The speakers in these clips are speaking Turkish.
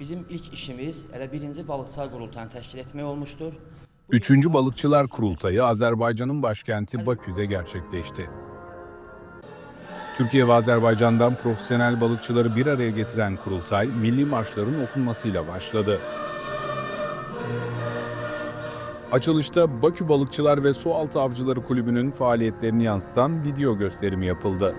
Bizim ilk işimiz elə birinci balıqçılar qurultayını təşkil etmək olmuşdur. Üçüncü Balıkçılar Kurultayı Azerbaycan'ın başkenti Bakü'de gerçekleşti. Türkiye ve Azerbaycan'dan profesyonel balıkçıları bir araya getiren kurultay, milli marşların okunmasıyla başladı. Açılışta Bakü Balıkçılar ve Sualtı Avcıları Kulübü'nün faaliyetlerini yansıtan video gösterimi yapıldı.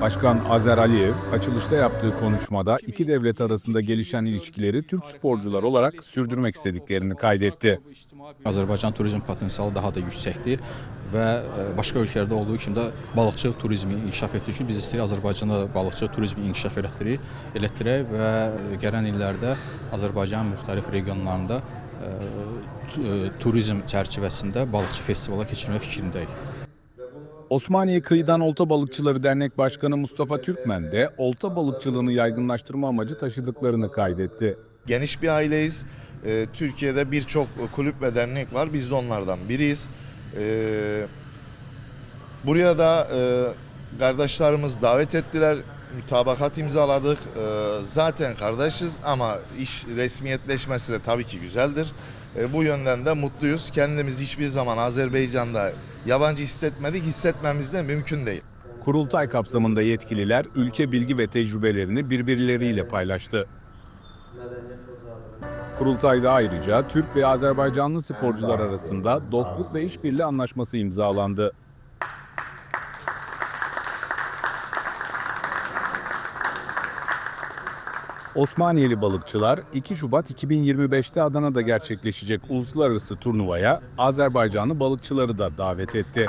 Başkan Azer Aliyev açılışta yaptığı konuşmada iki devlet arasında gelişen ilişkileri Türk sporcular olarak sürdürmek istediklerini kaydetti. Azərbaycan turizm potensialı daha da yüksəkdir və e, başqa ölkələrdə olduğu kimi də balıqçı turizmi inkişaf etdiyi üçün biz istəyirik Azərbaycanda balıqçı turizmi inkişaf elətdirək, elətdirək və gələn illərdə Azərbaycanın müxtəlif regionlarında e, e, turizm çərçivəsində balıqçı festivala keçirmək fikrindəyik. Osmaniye Kıyıdan Olta Balıkçıları Dernek Başkanı Mustafa Türkmen de olta balıkçılığını yaygınlaştırma amacı taşıdıklarını kaydetti. Geniş bir aileyiz. Ee, Türkiye'de birçok kulüp ve dernek var. Biz de onlardan biriyiz. Ee, buraya da e, kardeşlerimiz davet ettiler. Mütabakat imzaladık. Ee, zaten kardeşiz ama iş resmiyetleşmesi de tabii ki güzeldir. Ee, bu yönden de mutluyuz. Kendimiz hiçbir zaman Azerbaycan'da yabancı hissetmedik. Hissetmemiz de mümkün değil. Kurultay kapsamında yetkililer ülke bilgi ve tecrübelerini birbirleriyle paylaştı. Kurultayda ayrıca Türk ve Azerbaycanlı sporcular arasında dostluk ve işbirliği anlaşması imzalandı. Osmaniyeli balıkçılar 2 Şubat 2025'te Adana'da gerçekleşecek uluslararası turnuvaya Azerbaycanlı balıkçıları da davet etti.